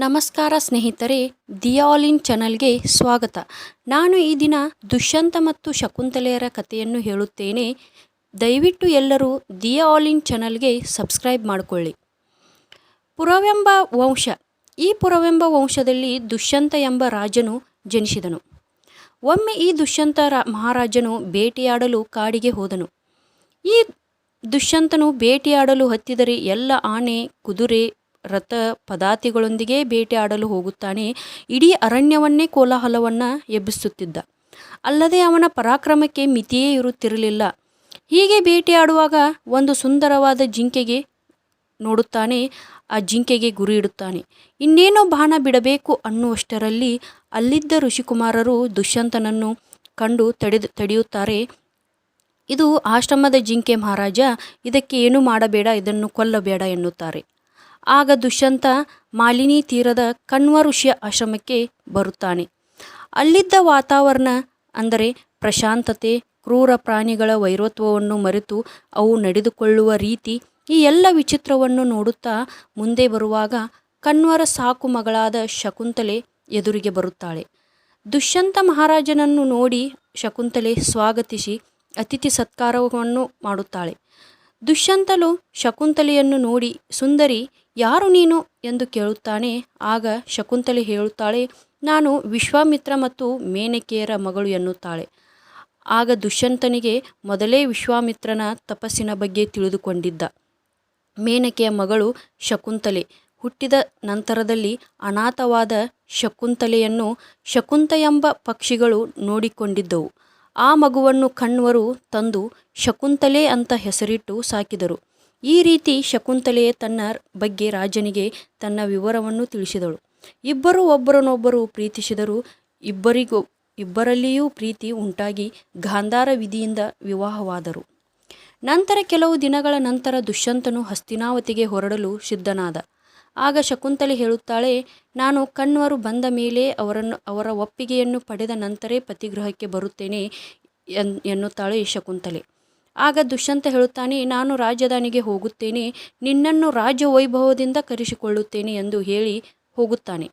ನಮಸ್ಕಾರ ಸ್ನೇಹಿತರೆ ದಿಯಾಲಿನ್ ಚಾನಲ್ಗೆ ಸ್ವಾಗತ. ನಾನು ಈ ದಿನ ದುಷ್ಯಂತ ಮತ್ತು ಶಕುಂತಲೆಯರ ಕಥೆಯನ್ನು ಹೇಳುತ್ತೇನೆ. ದಯವಿಟ್ಟು ಎಲ್ಲರೂ ದಿಯಾಲಿನ್ ಚಾನಲ್ಗೆ ಸಬ್ಸ್ಕ್ರೈಬ್ ಮಾಡಿಕೊಳ್ಳಿ. ಪುರವೆಂಬ ವಂಶ. ಈ ಪುರವೆಂಬ ವಂಶದಲ್ಲಿ ದುಷ್ಯಂತ ಎಂಬ ರಾಜನು ಜನಿಸಿದನು. ಒಮ್ಮೆ ಈ ದುಷ್ಯಂತ ಮಹಾರಾಜನು ಬೇಟೆಯಾಡಲು ಕಾಡಿಗೆ ಹೋದನು. ಈ ದುಷ್ಯಂತನು ಬೇಟೆಯಾಡಲು ಹತ್ತಿದರೆ ಎಲ್ಲ ಆನೆ, ಕುದುರೆ ರಥ ಪದಾತಿಗಳೊಂದಿಗೆ ಬೇಟೆಯಾಡಲು ಹೋಗುತ್ತಾನೆ. ಇಡೀ ಅರಣ್ಯವನ್ನೇ ಕೋಲಾಹಲವನ್ನು ಎಬ್ಬಿಸುತ್ತಿದ್ದ. ಅಲ್ಲದೆ ಅವನ ಪರಾಕ್ರಮಕ್ಕೆ ಮಿತಿಯೇ ಇರುತ್ತಿರಲಿಲ್ಲ. ಹೀಗೆ ಬೇಟೆಯಾಡುವಾಗ ಒಂದು ಸುಂದರವಾದ ಜಿಂಕೆಗೆ ನೋಡುತ್ತಾನೆ. ಆ ಜಿಂಕೆಗೆ ಗುರಿ ಇಡುತ್ತಾನೆ. ಇನ್ನೇನೋ ಬಾಣ ಬಿಡಬೇಕು ಅನ್ನುವಷ್ಟರಲ್ಲಿ ಅಲ್ಲಿದ್ದ ಋಷಿಕುಮಾರರು ದುಷ್ಯಂತನನ್ನು ಕಂಡು ತಡೆದು ತಡೆಯುತ್ತಾರೆ. ಇದು ಆಶ್ರಮದ ಜಿಂಕೆ ಮಹಾರಾಜ, ಇದಕ್ಕೆ ಏನು ಮಾಡಬೇಡ, ಇದನ್ನು ಕೊಲ್ಲಬೇಡ ಎನ್ನುತ್ತಾರೆ. ಆಗ ದುಷ್ಯಂತ ಮಾಲಿನಿ ತೀರದ ಕಣ್ವ ಋಷಿಯ ಆಶ್ರಮಕ್ಕೆ ಬರುತ್ತಾನೆ. ಅಲ್ಲಿದ್ದ ವಾತಾವರಣ ಅಂದರೆ ಪ್ರಶಾಂತತೆ, ಕ್ರೂರ ಪ್ರಾಣಿಗಳ ವೈರತ್ವವನ್ನು ಮರೆತು ಅವು ನಡೆದುಕೊಳ್ಳುವ ರೀತಿ ಈ ಎಲ್ಲ ವಿಚಿತ್ರವನ್ನು ನೋಡುತ್ತಾ ಮುಂದೆ ಬರುವಾಗ ಕಣ್ವರ ಸಾಕು ಮಗಳಾದ ಶಕುಂತಲೆ ಎದುರಿಗೆ ಬರುತ್ತಾಳೆ. ದುಷ್ಯಂತ ಮಹಾರಾಜನನ್ನು ನೋಡಿ ಶಕುಂತಲೆ ಸ್ವಾಗತಿಸಿ ಅತಿಥಿ ಸತ್ಕಾರವನ್ನು ಮಾಡುತ್ತಾಳೆ. ದುಷ್ಯಂತಲು ಶಕುಂತಲೆಯನ್ನು ನೋಡಿ, ಸುಂದರಿ ಯಾರು ನೀನು ಎಂದು ಕೇಳುತ್ತಾನೆ. ಆಗ ಶಕುಂತಲೆ ಹೇಳುತ್ತಾಳೆ, ನಾನು ವಿಶ್ವಾಮಿತ್ರ ಮತ್ತು ಮೇನಕೆಯರ ಮಗಳು ಎನ್ನುತ್ತಾಳೆ. ಆಗ ದುಷ್ಯಂತನಿಗೆ ಮೊದಲೇ ವಿಶ್ವಾಮಿತ್ರನ ತಪಸ್ಸಿನ ಬಗ್ಗೆ ತಿಳಿದುಕೊಂಡಿದ್ದ. ಮೇನಕೆಯ ಮಗಳು ಶಕುಂತಲೆ. ಹುಟ್ಟಿದ ನಂತರದಲ್ಲಿ ಅನಾಥವಾದ ಶಕುಂತಲೆಯನ್ನು ಶಕುಂತ ಎಂಬ ಪಕ್ಷಿಗಳು ನೋಡಿಕೊಂಡಿದ್ದವು. ಆ ಮಗುವನ್ನು ಕಣ್ವರು ತಂದು ಶಕುಂತಲೆ ಅಂತ ಹೆಸರಿಟ್ಟು ಸಾಕಿದರು. ಈ ರೀತಿ ಶಕುಂತಲೆಯೇ ತನ್ನ ಬಗ್ಗೆ ರಾಜನಿಗೆ ತನ್ನ ವಿವರವನ್ನು ತಿಳಿಸಿದಳು. ಇಬ್ಬರು ಒಬ್ಬರನ್ನೊಬ್ಬರು ಪ್ರೀತಿಸಿದರು ಇಬ್ಬರಿಗೂ, ಇಬ್ಬರಲ್ಲಿಯೂ ಪ್ರೀತಿ ಉಂಟಾಗಿ ಗಾಂಧಾರ ವಿಧಿಯಿಂದ ವಿವಾಹವಾದರು. ನಂತರ ಕೆಲವು ದಿನಗಳ ನಂತರ ದುಷ್ಯಂತನು ಹಸ್ತಿನಾವತಿಗೆ ಹೊರಡಲು ಸಿದ್ಧನಾದ. ಆಗ ಶಕುಂತಲೆ ಹೇಳುತ್ತಾಳೆ, ನಾನು ಕಣ್ವರು ಬಂದ ಮೇಲೆ ಅವರನ್ನು, ಅವರ ಒಪ್ಪಿಗೆಯನ್ನು ಪಡೆದ ನಂತರೇ ಪತಿಗೃಹಕ್ಕೆ ಬರುತ್ತೇನೆ ಎನ್, ಎನ್ನುತ್ತಾಳೆ ಶಕುಂತಲೆ. ಆಗ ದುಷ್ಯಂತ ಹೇಳುತ್ತಾನೆ, ನಾನು ರಾಜಧಾನಿಗೆ ಹೋಗುತ್ತೇನೆ, ನಿನ್ನನ್ನು ರಾಜ್ಯ ವೈಭವದಿಂದ ಕರೆಸಿಕೊಳ್ಳುತ್ತೇನೆ ಎಂದು ಹೇಳಿ ಹೋಗುತ್ತಾನೆ.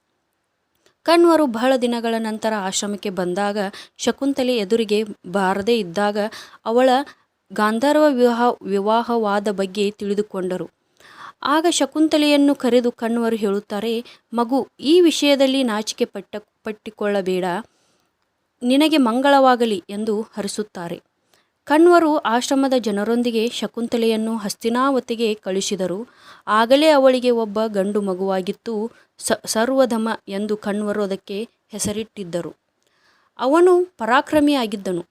ಕಣ್ವರು ಬಹಳ ದಿನಗಳ ನಂತರ ಆಶ್ರಮಕ್ಕೆ ಬಂದಾಗ, ಶಕುಂತಲೆ ಎದುರಿಗೆ ಬಾರದೇ ಇದ್ದಾಗ ಅವಳ ಗಾಂಧರ್ವ ವಿವಾಹ, ವಿವಾಹವಾದ ಬಗ್ಗೆ ತಿಳಿದುಕೊಂಡರು. ಆಗ ಶಕುಂತಲೆಯನ್ನು ಕರೆದು ಕಣ್ವರು ಹೇಳುತ್ತಾರೆ, ಮಗು, ಈ ವಿಷಯದಲ್ಲಿ ನಾಚಿಕೆ ಪಟ್ಟ, ಪಟ್ಟಿಕೊಳ್ಳಬೇಡ, ನಿನಗೆ ಮಂಗಳವಾಗಲಿ ಎಂದು ಹರಿಸುತ್ತಾರೆ. ಕಣ್ವರು ಆಶ್ರಮದ ಜನರೊಂದಿಗೆ ಶಕುಂತಲೆಯನ್ನು ಹಸ್ತಿನಾವತಿಗೆ ಕಳುಹಿಸಿದರು. ಆಗಲೇ ಅವಳಿಗೆ ಒಬ್ಬ ಗಂಡು ಮಗುವಾಗಿತ್ತು. ಸ, ಸರ್ವಧಮ ಎಂದು ಕಣ್ವರು ಅದಕ್ಕೆ ಹೆಸರಿಟ್ಟಿದ್ದರು. ಅವನು ಪರಾಕ್ರಮಿಯಾಗಿದ್ದನು.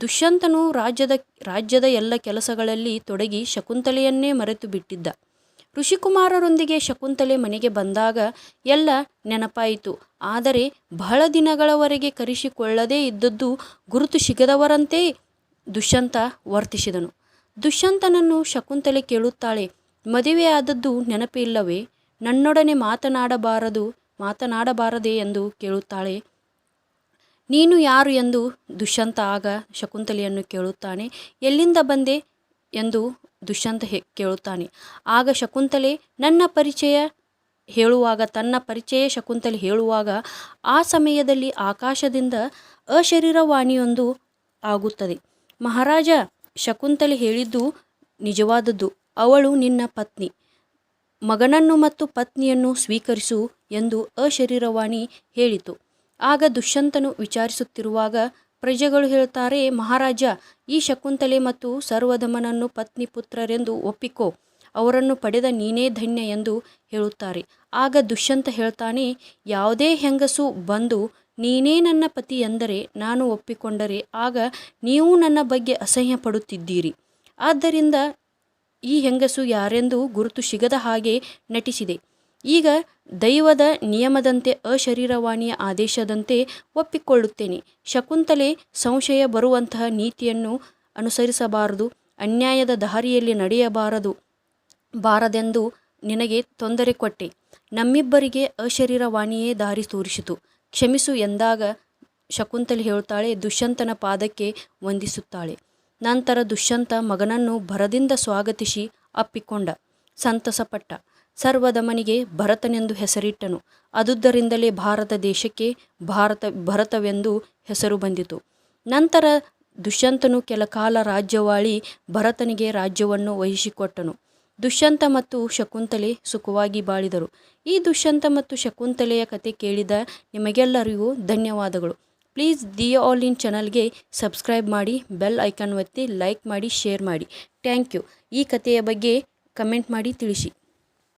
ದುಷ್ಯಂತನು ರಾಜ್ಯದ ರಾಜ್ಯದ ಎಲ್ಲ ಕೆಲಸಗಳಲ್ಲಿ ತೊಡಗಿ ಶಕುಂತಲೆಯನ್ನೇ ಮರೆತು ಬಿಟ್ಟಿದ್ದ. ಋಷಿಕುಮಾರರೊಂದಿಗೆ ಶಕುಂತಲೆ ಮನೆಗೆ ಬಂದಾಗ ಎಲ್ಲ ನೆನಪಾಯಿತು. ಆದರೆ ಬಹಳ ದಿನಗಳವರೆಗೆ ಕರೆಸಿಕೊಳ್ಳದೇ ಇದ್ದದ್ದು ಗುರುತು ಸಿಗದವರಂತೆ ದುಷ್ಯಂತ ವರ್ತಿಸಿದನು. ದುಷ್ಯಂತನನ್ನು ಶಕುಂತಲೆ ಕೇಳುತ್ತಾಳೆ ಮದುವೆಯಾದದ್ದು ನೆನಪಿಲ್ಲವೇ ನನ್ನೊಡನೆ ಮಾತನಾಡಬಾರದು, ಮಾತನಾಡಬಾರದೆ ಎಂದು ಕೇಳುತ್ತಾಳೆ. ನೀನು ಯಾರು ಎಂದು ದುಷ್ಯಂತ ಆಗ ಶಕುಂತಲೆಯನ್ನು ಕೇಳುತ್ತಾನೆ, ಎಲ್ಲಿಂದ ಬಂದೆ ಎಂದು ದುಷ್ಯಂತ ಹೇ, ಕೇಳುತ್ತಾನೆ. ಆಗ ಶಕುಂತಲೆ ನನ್ನ ಪರಿಚಯ ಹೇಳುವಾಗ, ತನ್ನ ಪರಿಚಯ ಶಕುಂತಲೆ ಹೇಳುವಾಗ, ಆ ಸಮಯದಲ್ಲಿ ಆಕಾಶದಿಂದ ಅಶರೀರವಾಣಿಯೊಂದು ಆಗುತ್ತದೆ. ಮಹಾರಾಜ ಶಕುಂತಲೆ ಹೇಳಿದ್ದು ನಿಜವಾದದ್ದು. ಅವಳು ನಿನ್ನ ಪತ್ನಿ. ಮಗನನ್ನು ಮತ್ತು ಪತ್ನಿಯನ್ನು ಸ್ವೀಕರಿಸು ಎಂದು ಅಶರೀರವಾಣಿ ಹೇಳಿತು. ಆಗ ದುಷ್ಯಂತನು ವಿಚಾರಿಸುತ್ತಿರುವಾಗ ಪ್ರಜೆಗಳು ಹೇಳ್ತಾರೆ, ಮಹಾರಾಜ, ಈ ಶಕುಂತಲೆ ಮತ್ತು ಸರ್ವಧಮನನ್ನು ಪತ್ನಿ ಪುತ್ರರೆಂದು ಒಪ್ಪಿಕೋ. ಅವರನ್ನು ಪಡೆದ ನೀನೇ ಧನ್ಯ ಎಂದು ಹೇಳುತ್ತಾರೆ ಆಗ ದುಷ್ಯಂತ ಹೇಳ್ತಾನೆ, ಯಾವುದೇ ಹೆಂಗಸು ಬಂದು ನೀನೇ ನನ್ನ ಪತಿ ಎಂದರೆ ನಾನು ಒಪ್ಪಿಕೊಂಡರೆ ಆಗ ನೀವು ನನ್ನ ಬಗ್ಗೆ ಅಸಹ್ಯ ಪಡುತ್ತಿದ್ದೀರಿ ಆದ್ದರಿಂದ ಈ ಹೆಂಗಸು ಯಾರೆಂದು ಗುರುತು ಸಿಗದ ಹಾಗೆ ನಟಿಸಿದೆ. ಈಗ ದೈವದ ನಿಯಮದಂತೆ ಅಶರೀರವಾಣಿಯ ಆದೇಶದಂತೆ ಒಪ್ಪಿಕೊಳ್ಳುತ್ತೇನೆ. ಶಕುಂತಲೆ ಸಂಶಯ ಬರುವಂತಹ ನೀತಿಯನ್ನು ಅನುಸರಿಸಬಾರದು, ಅನ್ಯಾಯದ ದಾರಿಯಲ್ಲಿ ನಡೆಯಬಾರದು, ಬಾರದೆಂದು ನಿನಗೆ ತೊಂದರೆ ಕೊಟ್ಟೆ. ನಮ್ಮಿಬ್ಬರಿಗೆ ಅಶರೀರವಾಣಿಯೇ ದಾರಿ ತೋರಿಸಿತು. ಕ್ಷಮಿಸು ಎಂದಾಗ ಶಕುಂತಲೆ ಹೇಳುತ್ತಾಳೆ ದುಷ್ಯಂತನ ಪಾದಕ್ಕೆ ವಂದಿಸುತ್ತಾಳೆ. ನಂತರ ದುಷ್ಯಂತ ಮಗನನ್ನು ಭರದಿಂದ ಸ್ವಾಗತಿಸಿ ಅಪ್ಪಿಕೊಂಡ. ಸಂತಸಪಟ್ಟ ಸರ್ವದಮನಿಗೆ ಭರತನೆಂದು ಹೆಸರಿಟ್ಟನು. ಅದುದರಿಂದಲೇ ಭಾರತ ದೇಶಕ್ಕೆ ಭಾರತ, ಭರತವೆಂದು ಹೆಸರು ಬಂದಿತು. ನಂತರ ದುಷ್ಯಂತನು ಕೆಲ ಕಾಲ ರಾಜ್ಯವಾಳಿ ಭರತನಿಗೆ ರಾಜ್ಯವನ್ನು ವಹಿಸಿಕೊಟ್ಟನು. ದುಷ್ಯಂತ ಮತ್ತು ಶಕುಂತಲೆ ಸುಖವಾಗಿ ಬಾಳಿದರು. ಈ ದುಷ್ಯಂತ ಮತ್ತು ಶಕುಂತಲೆಯ ಕತೆ ಕೇಳಿದ ನಿಮಗೆಲ್ಲರಿಗೂ ಧನ್ಯವಾದಗಳು. ಪ್ಲೀಸ್ ದಿಯೋ ಆಲ್ ಇನ್ ಚಾನಲ್ಗೆ ಸಬ್ಸ್ಕ್ರೈಬ್ ಮಾಡಿ, ಬೆಲ್ ಐಕಾನ್ ಒತ್ತಿ ಲೈಕ್ ಮಾಡಿ, ಶೇರ್ ಮಾಡಿ. Thank you. ಈ ಕಥೆಯ ಬಗ್ಗೆ ಕಮೆಂಟ್ ಮಾಡಿ ತಿಳಿಸಿ.